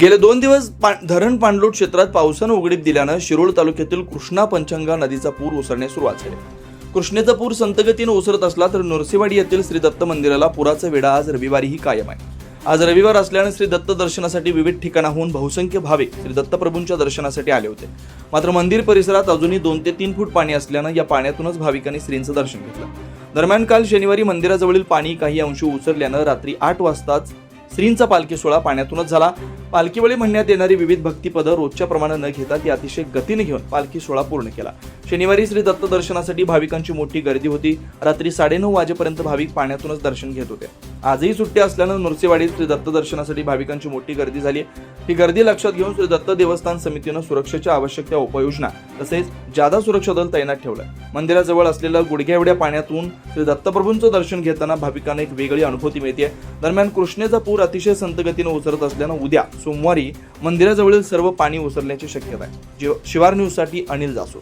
गेले दोन दिवस पा धरण पाणलोट क्षेत्रात पावसानं उघडीप दिल्यानं शिरोळ तालुक्यातील कृष्णा पंचंगा नदीचा पूर ओसरण्यास सुरुवात झाली. कृष्णेचा पूर संतगतीनं ओसरत असला तर नरसिवाडी येथील श्री दत्त मंदिराला पुराचा वेढा आज रविवारीही कायम आहे. आज रविवार असल्याने श्री दत्त दर्शनासाठी विविध ठिकाणाहून बहुसंख्य भाविक श्री दत्तप्रभूंच्या दर्शनासाठी आले होते. मात्र मंदिर परिसरात अजूनही दोन ते तीन फूट पाणी असल्यानं या पाण्यातूनच भाविकांनी श्रींचं दर्शन घेतलं. दरम्यान काल शनिवारी मंदिराजवळील पाणी काही अंश उचलल्यानं रात्री आठ वाजताच श्रींचा पालखी सोहळा पाण्यातूनच झाला. पालखीवेळी म्हणण्यात येणारी विविध भक्तिपदं रोजच्या प्रमाणे न घेता ती अतिशय गतीने घेऊन पालखी सोहळा पूर्ण केला. शनिवारी श्री दत्त दर्शनासाठी भाविकांची मोठी गर्दी होती. रात्री साडेनऊ वाजेपर्यंत भाविक पाण्यातूनच दर्शन घेत होते. आजही सुट्टी असल्यानं नुरसेवाडीत श्री दत्त दर्शनासाठी भाविकांची मोठी गर्दी झाली ही गर्दी लक्षात घेऊन श्री दत्त देवस्थान समितीनं सुरक्षेच्या आवश्यक त्या उपाययोजना तसेच जादा सुरक्षा दल तैनात ठेवलं मंदिराजवळ असलेल्या गुडघ्या एवढ्या पाण्यातून श्री दत्तप्रभूंचं दर्शन घेताना भाविकांना एक वेगळी अनुभूती मिळते दरम्यान कृष्णेचा पूर अतिशय संतगतीनं ओसरत असल्यानं उद्या सोमवारी मंदिराजवळील सर्व पाणी ओसरण्याची शक्यता आहे. शिवार न्यूजसाठी अनिल जासू.